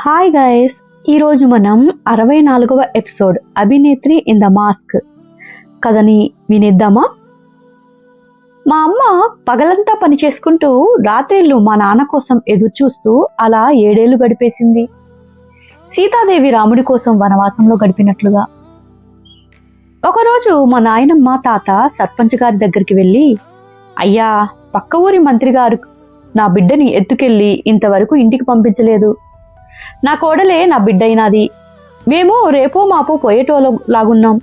Hi guys ఈరోజు మనం అరవై నాలుగవ episode Abhinetri in the mask కథని వినేద్దామా? మా అమ్మ పగలంతా పని చేసుకుంటూ రాత్రిళ్ళు మా నాన్న కోసం ఎదురు చూస్తూ అలా ఏడేళ్ళు గడిపేసింది. సీతాదేవి రాముడి కోసం వనవాసంలో గడిపినట్లుగా. ఒకరోజు మా నాయనమ్మ తాత సర్పంచ్ గారి దగ్గరికి వెళ్ళి అయ్యా పక్క ఊరి మంత్రి గారు నా బిడ్డని ఎత్తుకెళ్ళి ఇంతవరకు ఇంటికి పంపించలేదు. నా కోడలే నా బిడ్డైనది. మేము రేపో మాపు పోయేటోలో లాగున్నాం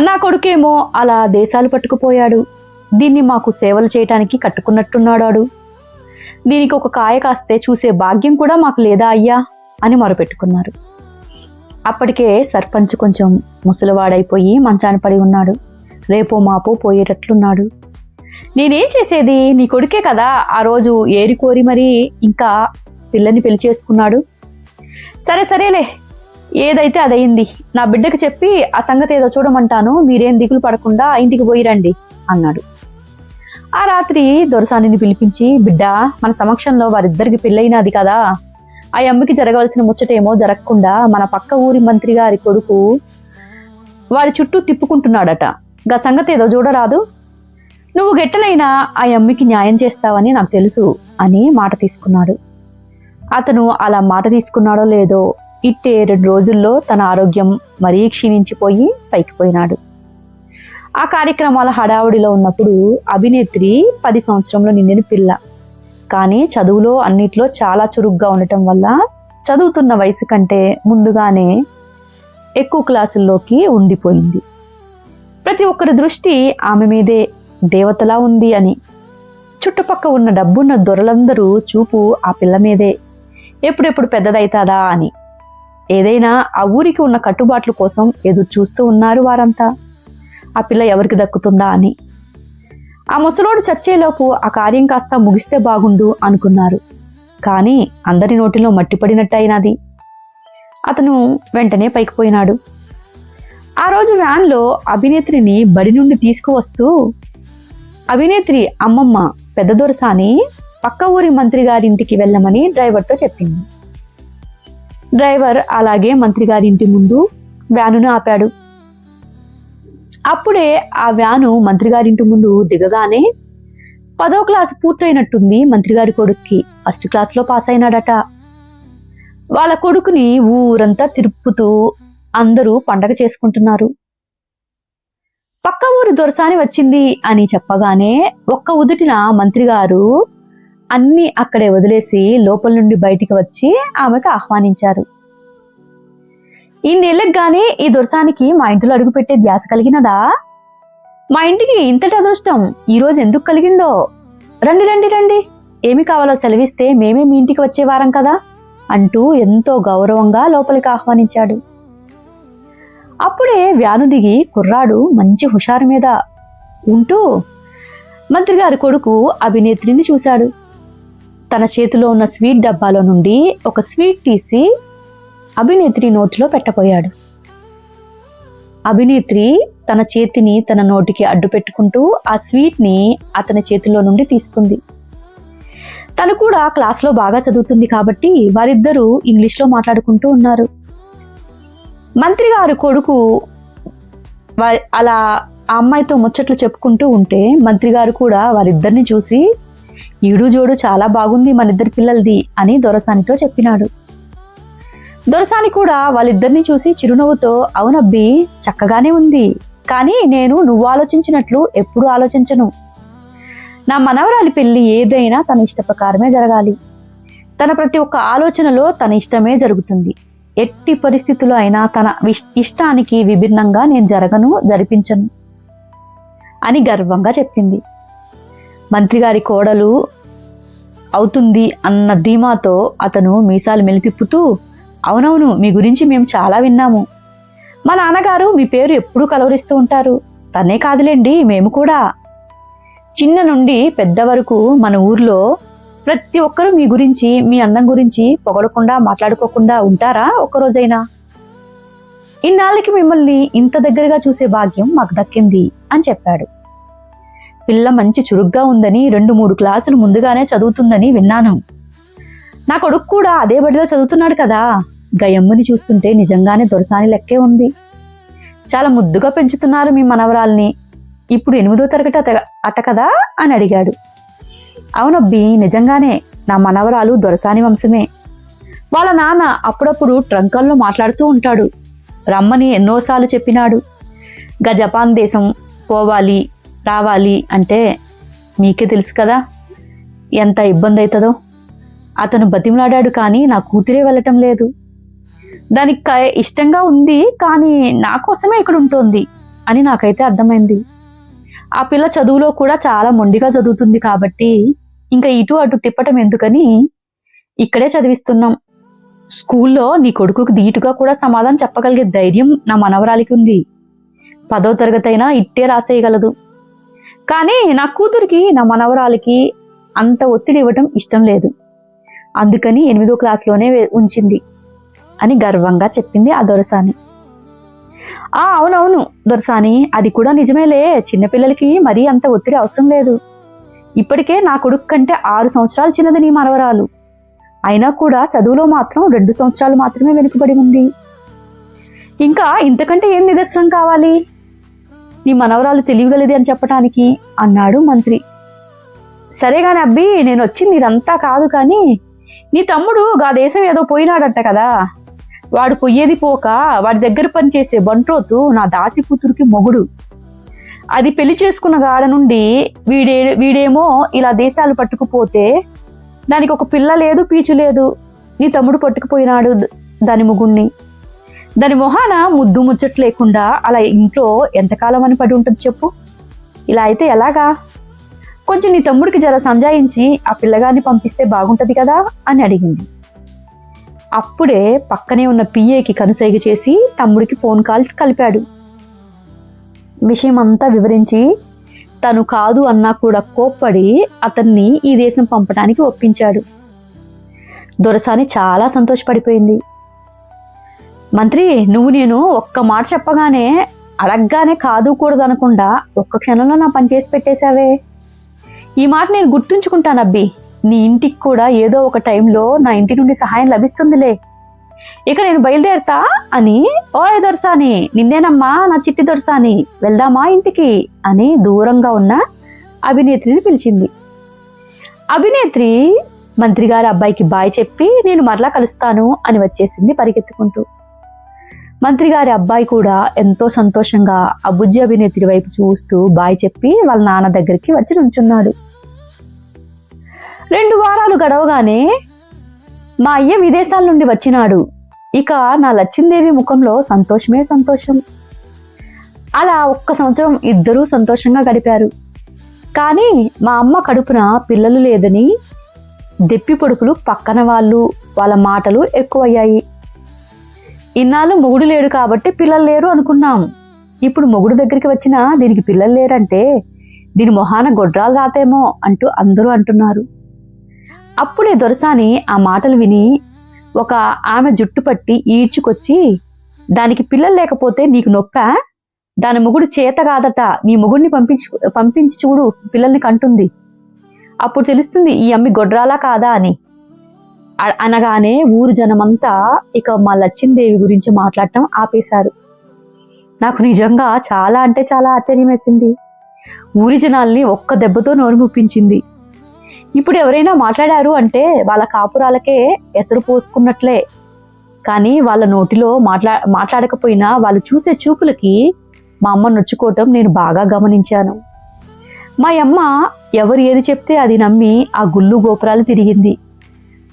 నా కొడుకేమో అలా దేశాలు పట్టుకుపోయాడు. దీన్ని మాకు సేవలు చేయటానికి కట్టుకున్నట్టున్నాడాడు. దీనికి ఒక కాయ కాస్తే చూసే భాగ్యం కూడా మాకు లేదా అయ్యా అని మొరపెట్టుకున్నారు. అప్పటికే సర్పంచ్ కొంచెం ముసలివాడైపోయి మంచాన పడి ఉన్నాడు. రేపో మాపో పోయేటట్లున్నాడు. నేనేం చేసేది? నీ కొడుకే కదా. ఆ రోజు ఏరి కోరి మరి ఇంకా పిల్లని పెళ్ళి చేసుకున్నాడు. సరే సరేలే. ఏదైతే అదయింది నా బిడ్డకి చెప్పి ఆ సంగతి ఏదో చూడమంటాను మీరేం దిగులు పడకుండా ఇంటికి పోయి రండి అన్నాడు. ఆ రాత్రి దొరసానిని పిలిపించి బిడ్డ మన సమక్షంలో వారిద్దరికి పెళ్ళైనది కదా. ఆ అమ్మకి జరగవలసిన ముచ్చటేమో జరగకుండా మన పక్క ఊరి మంత్రి గారి కొడుకు వారి చుట్టూ తిప్పుకుంటున్నాడట. గా సంగతి ఏదో చూడరాదు. నువ్వు గెట్టలైనా ఆ అమ్మకి న్యాయం చేస్తావని నాకు తెలుసు అని మాట తీసుకున్నాడు. అతను అలా మాట తీసుకున్నాడో లేదో ఇట్టే రెండు రోజుల్లో తన ఆరోగ్యం మరీ క్షీణించిపోయి పైకి పోయినాడు. ఆ కార్యక్రమాల హడావుడిలో ఉన్నప్పుడు అభినేత్రి పది సంవత్సరంలో నిండిన పిల్ల. కానీ చదువులో అన్నిట్లో చాలా చురుగ్గా ఉండటం వల్ల చదువుతున్న వయసు కంటే ముందుగానే ఎక్కువ క్లాసుల్లోకి ఉండిపోయింది. ప్రతి ఒక్కరి దృష్టి ఆమె మీదే దేవతలా ఉంది అని. చుట్టుపక్క ఉన్న డబ్బున్న దొరలందరూ చూపు ఆ పిల్ల మీదే. ఎప్పుడెప్పుడు పెద్దదైతాదా అని. ఏదైనా ఆ ఊరికి ఉన్న కట్టుబాట్ల కోసం ఎదురు చూస్తూ ఉన్నారు వారంతా. ఆ పిల్ల ఎవరికి దక్కుతుందా అని. ఆ ముసలోడు చచ్చేలోపు ఆ కార్యం కాస్త ముగిస్తే బాగుండు అనుకున్నారు. కానీ అందరి నోటిలో మట్టి పడినట్టు అయినది అతను వెంటనే పైకిపోయినాడు ఆ రోజు వ్యాన్లో అభినేత్రిని బడి నుండి తీసుకువస్తూ అభినేత్రి అమ్మమ్మ పెద్ద దొరసాని పక్క ఊరి మంత్రి గారింటికి వెళ్ళమని డ్రైవర్తో చెప్పింది. డ్రైవర్ అలాగే మంత్రి గారి ఇంటి ముందు వ్యానును ఆపాడు. అప్పుడే ఆ వ్యాను మంత్రి గారింటి ముందు దిగగానే పదో క్లాస్ పూర్తయినట్టుంది మంత్రి గారి కొడుక్కి. ఫస్ట్ క్లాస్లో పాస్ అయినాడట. వాళ్ళ కొడుకుని ఊరంతా తిరుపుతూ అందరూ పండగ చేసుకుంటున్నారు. పక్క ఊరు దొరసాని వచ్చింది అని చెప్పగానే ఒక్క ఉదుటిన మంత్రి గారు అన్ని అక్కడే వదిలేసి లోపల నుండి బయటికి వచ్చి ఆమెకు ఆహ్వానించారు. ఈ నెలకు గానీ ఈ దొరసానికి మా ఇంటిలో అడుగుపెట్టే ధ్యాస కలిగినదా? మా ఇంటికి ఇంతటి అదృష్టం ఈరోజు ఎందుకు కలిగిందో? రండి రండి రండి. ఏమి కావాలో సెలవిస్తే మేమే మీ ఇంటికి వచ్చేవారం కదా? అంటూ ఎంతో గౌరవంగా లోపలికి ఆహ్వానించాడు. అప్పుడే వ్యాను దిగి కుర్రాడు మంచి హుషారు మీద ఉంటూ మంత్రి గారి కొడుకు అభినేత్రిని చూశాడు. తన చేతిలో ఉన్న స్వీట్ డబ్బాలో నుండి ఒక స్వీట్ తీసి అభినేత్రి నోటిలో పెట్టబోయాడు. అభినేత్రి తన చేతిని తన నోటికి అడ్డు పెట్టుకుంటూ ఆ స్వీట్ని అతని చేతిలో నుండి తీసుకుంది. తను కూడా క్లాస్లో బాగా చదువుతుంది కాబట్టి వారిద్దరూ ఇంగ్లీష్లో మాట్లాడుకుంటూ ఉన్నారు. మంత్రి గారు కొడుకు అలా ఆ అమ్మాయితో ముచ్చట్లు చెప్పుకుంటూ ఉంటే మంత్రి గారు కూడా వారిద్దరిని చూసి ఈడు జోడు చాలా బాగుంది మన ఇద్దరి పిల్లలది అని దొరసానితో చెప్పినాడు. దొరసాని కూడా వాళ్ళిద్దరిని చూసి చిరునవ్వుతో అవునబ్బి చక్కగానే ఉంది. కానీ నేను నువ్వు ఆలోచించినట్లు ఎప్పుడు ఆలోచించను. నా మనవరాలి పెళ్ళి ఏదైనా తన ఇష్ట ప్రకారమే జరగాలి. తన ప్రతి ఒక్క ఆలోచనలో తన ఇష్టమే జరుగుతుంది. ఎట్టి పరిస్థితుల్లో అయినా తన ఇష్టానికి విభిన్నంగా నేను జరగను జరిపించను. అని గర్వంగా చెప్పింది. మంత్రి గారి కోడలు అవుతుంది అన్న ధీమాతో అతను మీసాలు మెలితిప్పుతూ అవునవును మీ గురించి మేము చాలా విన్నాము. మా నాన్నగారు మీ పేరు ఎప్పుడూ కలవరిస్తూ ఉంటారు. తనే కాదులేండి మేము కూడా. చిన్న నుండి పెద్ద వరకు మన ఊర్లో ప్రతి ఒక్కరూ మీ గురించి మీ అందం గురించి పొగడకుండా మాట్లాడుకోకుండా ఉంటారా ఒక్కరోజైనా? ఇన్నాళ్ళకి మిమ్మల్ని ఇంత దగ్గరగా చూసే భాగ్యం మాకు దక్కింది అని చెప్పాడు. పిల్ల మంచి చురుగ్గా ఉందని రెండు మూడు క్లాసులు ముందుగానే చదువుతుందని విన్నాను. నా కొడుకు కూడా అదే బడిలో చదువుతున్నాడు కదా. గయమ్ముని చూస్తుంటే నిజంగానే దొరసాని లెక్కే ఉంది. చాలా ముద్దుగా పెంచుతున్నారు మీ మనవరాల్ని. ఇప్పుడు ఎనిమిదో తరగతి అట అట కదా అని అడిగాడు. అవునబ్బి నిజంగానే నా మనవరాలు దొరసాని వంశమే. వాళ్ళ నాన్న అప్పుడప్పుడు ట్రంకల్లో మాట్లాడుతూ ఉంటాడు. రమ్మని ఎన్నోసార్లు చెప్పినాడు. గ జపాన్ దేశం పోవాలి రావాలి అంటే మీకే తెలుసు కదా ఎంత ఇబ్బంది అవుతుందో అతను బతిమలాడాడు కానీ నా కూతురే వెళ్ళటం లేదు. దానికి క- ఇష్టంగా ఉంది కానీ నా కోసమే ఇక్కడ ఉంటుంది అని నాకైతే అర్థమైంది. ఆ పిల్ల చదువులో కూడా చాలా మొండిగా చదువుతుంది కాబట్టి ఇంకా ఇటు అటు తిప్పటం ఎందుకని ఇక్కడే చదివిస్తున్నాం. స్కూల్లో నీ కొడుకుకి ధీటుగా కూడా సమాధానం చెప్పగలిగే ధైర్యం నా మనవరాలికి ఉంది. పదో తరగతి అయినా ఇట్టే రాసేయగలదు. కానీ నా కూతురికి నా మనవరాలికి అంత ఒత్తిడి ఇవ్వటం ఇష్టం లేదు. అందుకని ఎనిమిదో క్లాస్లోనే ఉంచింది అని గర్వంగా చెప్పింది ఆ దొరసాని. ఆ అవునవును దొరసాని అది కూడా నిజమేలే. చిన్నపిల్లలకి మరీ అంత ఒత్తిడి అవసరం లేదు. ఇప్పటికే నా కొడుకు కంటే ఆరు సంవత్సరాలు చిన్నది నీ మనవరాలు. అయినా కూడా చదువులో మాత్రం రెండు సంవత్సరాలు మాత్రమే వెనుకబడి ఉంది. ఇంకా ఇంతకంటే ఏం నిదర్శనం కావాలి? నీ మనవరాలు తెలియగలది అని చెప్పటానికి అన్నాడు మంత్రి. సరే గాని అబ్బి నేను వచ్చింది ఇదంతా కాదు కానీ నీ తమ్ముడు గా దేశం ఏదో పోయినాడంట కదా. వాడు పొయ్యేది పోక వాడి దగ్గర పనిచేసే బంట్రోతు నా దాసి కూతురికి మొగుడు. అది పెళ్ళి చేసుకున్న గాడ నుండి వీడే వీడేమో ఇలా దేశాలు పట్టుకుపోతే దానికి ఒక పిల్ల లేదు పీచు లేదు. నీ తమ్ముడు పట్టుకుపోయినాడు దాని ముగుణ్ణి. దాని మొహాన ముద్దు ముచ్చట్లు లేకుండా అలా ఇంట్లో ఎంతకాలం అని పడి ఉంటుంది చెప్పు? ఇలా అయితే ఎలాగా? కొంచెం నీ తమ్ముడికి జర సంజాయించి ఆ పిల్లగాన్ని పంపిస్తే బాగుంటుంది కదా అని అడిగింది. అప్పుడే పక్కనే ఉన్న పిఏకి కనుసైగ చేసి తమ్ముడికి ఫోన్ కాల్ కలిపాడు. విషయం అంతా వివరించి తను కాదు అన్నా కూడా కోప్పడి అతన్ని ఈ దేశం పంపడానికి ఒప్పించాడు. దొరసాని చాలా సంతోషపడిపోయింది. మంత్రి నువ్వు నేను ఒక్క మాట చెప్పగానే అడగగానే కాదు కూడదు అనకుండా ఒక్క క్షణంలో నా పని చేసి పెట్టేశావే. ఈ మాట నేను గుర్తుంచుకుంటాను అబ్బి. నీ ఇంటికి కూడా ఏదో ఒక టైంలో నా ఇంటి నుండి సహాయం లభిస్తుందిలే. ఇక నేను బయలుదేరతా అని ఓ దొరసాని నిన్నేనమ్మా నా చిట్టి దొరసాని వెళ్దామా ఇంటికి అని దూరంగా ఉన్న అభినేత్రిని పిలిచింది. అభినేత్రి మంత్రి గారి అబ్బాయికి బాయ్ చెప్పి నేను మరలా కలుస్తాను అని వచ్చేసింది పరిగెత్తుకుంటూ. మంత్రి గారి అబ్బాయి కూడా ఎంతో సంతోషంగా ఆ బుజ్జి అభినేత్రి వైపు చూస్తూ బాయ్ చెప్పి వాళ్ళ నాన్న దగ్గరికి వచ్చి నుంచున్నాడు. రెండు వారాలు గడవగానే మా అయ్య విదేశాల నుండి వచ్చినాడు. ఇక నా లచ్చిందేవి ముఖంలో సంతోషమే సంతోషం. అలా ఒక్క సంవత్సరం ఇద్దరూ సంతోషంగా గడిపారు. కానీ మా అమ్మ కడుపున పిల్లలు లేదని దెప్పి పొడుపులు పక్కన వాళ్ళు వాళ్ళ మాటలు ఎక్కువయ్యాయి. ఇన్నాళ్ళు మొగుడు లేడు కాబట్టి పిల్లలు లేరు అనుకున్నాం ఇప్పుడు మొగుడు దగ్గరికి వచ్చినా దీనికి పిల్లలు లేరంటే దీని మొహాన గొడ్రాలు రాతేమో అంటూ అందరూ అంటున్నారు. అప్పుడే దొరసాని ఆ మాటలు విని ఒక ఆమె జుట్టు పట్టి ఈడ్చుకొచ్చి దానికి పిల్లలు లేకపోతే నీకు నొప్పా? దాని మొగుడు చేత కాదట. నీ మొగుడిని పంపించు పంపించి చూడు పిల్లల్ని కంటుంది. అప్పుడు తెలుస్తుంది ఈ అమ్మి గొడ్రాలా కాదా అని. అనగానే ఊరు జనమంతా ఇక మా లచ్చిందేవి గురించి మాట్లాడటం ఆపేశారు. నాకు నిజంగా చాలా అంటే చాలా ఆశ్చర్యం వేసింది ఊరి జనాల్ని ఒక్క దెబ్బతో నోరు ముప్పించింది. ఇప్పుడు ఎవరైనా మాట్లాడారు అంటే వాళ్ళ కాపురాలకే ఎసరు పోసుకున్నట్లే. కానీ వాళ్ళ నోటిలో మాట్లా మాట్లాడకపోయినా వాళ్ళు చూసే చూపులకి మా అమ్మ నొచ్చుకోవటం నేను బాగా గమనించాను. మా అమ్మ ఎవరు ఏది చెప్తే అది నమ్మి ఆ గుళ్ళు గోపురాలు తిరిగింది.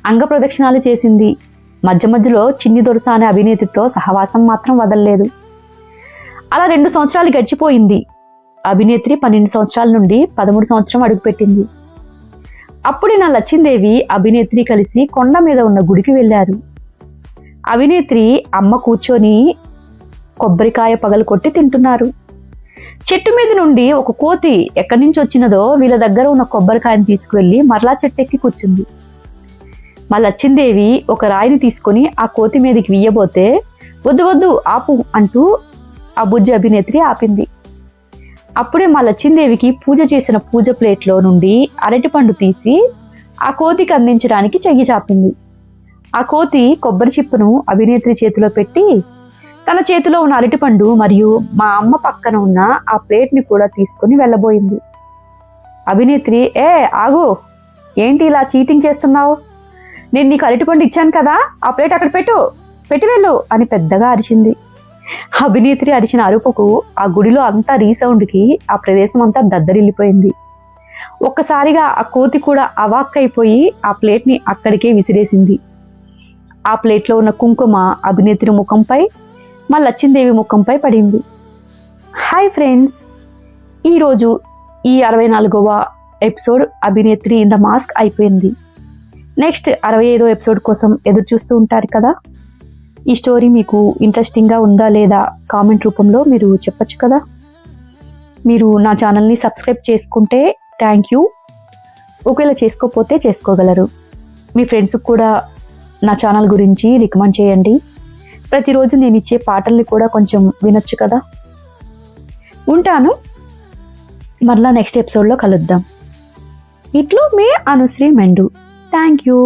అంగ ప్రదక్షిణాలు చేసింది. మధ్య మధ్యలో చిన్ని దొరస అనే అభినేతితో సహవాసం మాత్రం వదలలేదు. అలా రెండు సంవత్సరాలు గడిచిపోయింది. అభినేత్రి పన్నెండు సంవత్సరాల నుండి పదమూడు సంవత్సరం అడుగుపెట్టింది అప్పుడే నా లచ్చిందేవి అభినేత్రి కలిసి కొండ మీద ఉన్న గుడికి వెళ్ళారు. అభినేత్రి అమ్మ కూర్చొని కొబ్బరికాయ పగలు కొట్టి తింటున్నారు. చెట్టు మీద నుండి ఒక కోతి ఎక్కడి నుంచి వచ్చినదో వీళ్ళ దగ్గర ఉన్న కొబ్బరికాయని తీసుకువెళ్ళి మరలా చెట్టు ఎక్కి కూర్చుంది. మా లచ్చిందేవి ఒక రాయిని తీసుకొని ఆ కోతి మీదకి వీయబోతే వద్దు వద్దు ఆపు అంటూ ఆ బుజ్జి అభినేత్రి ఆపింది. అప్పుడే మా లచ్చిందేవికి పూజ చేసిన పూజ ప్లేట్లో నుండి అరటిపండు తీసి ఆ కోతికి అందించడానికి చెయ్యి చాపింది. ఆ కోతి కొబ్బరి చిప్పను అభినేత్రి చేతిలో పెట్టి తన చేతిలో ఉన్న అరటిపండు మరియు మా అమ్మ పక్కన ఉన్న ఆ ప్లేట్ని కూడా తీసుకుని వెళ్ళబోయింది. అభినేత్రి ఏ ఆగు! ఏంటి ఇలా చీటింగ్ చేస్తున్నావు? నేను నీకు అరటిపండు ఇచ్చాను కదా ఆ ప్లేట్ అక్కడ పెట్టు. పెట్టి వెళ్ళు అని పెద్దగా అరిచింది. అభినేత్రి అరిచిన అరుపుకు ఆ గుడిలో అంతా రీసౌండ్కి ఆ ప్రదేశం అంతా దద్దరిల్లిపోయింది. ఒక్కసారిగా ఆ కోతి కూడా అవాక్కైపోయి ఆ ప్లేట్ని అక్కడికే విసిరేసింది. ఆ ప్లేట్లో ఉన్న కుంకుమ అభినేత్రి ముఖంపై మా లచ్చిందేవి ముఖంపై పడింది. Hi friends! ఈరోజు ఈ అరవై నాలుగవ episode Abhinetri in the mask అయిపోయింది. నెక్స్ట్ అరవై ఐదో ఎపిసోడ్ కోసం ఎదురు చూస్తూ ఉంటారు కదా? ఈ స్టోరీ మీకు ఇంట్రెస్టింగ్గా ఉందా లేదా కామెంట్ రూపంలో మీరు చెప్పచ్చు కదా? మీరు నా ఛానల్ని సబ్స్క్రైబ్ చేసుకుంటే థ్యాంక్ యూ. ఒకవేళ చేసుకోకపోతే చేసుకోగలరు. మీ ఫ్రెండ్స్కి కూడా నా ఛానల్ గురించి రికమెండ్ చేయండి. ప్రతిరోజు నేను ఇచ్చే పాటల్ని కూడా కొంచెం వినొచ్చు కదా? ఉంటాను. మరలా నెక్స్ట్ ఎపిసోడ్లో కలుద్దాం. ఇట్లు మే అనుశ్రీ మెండు. Thank you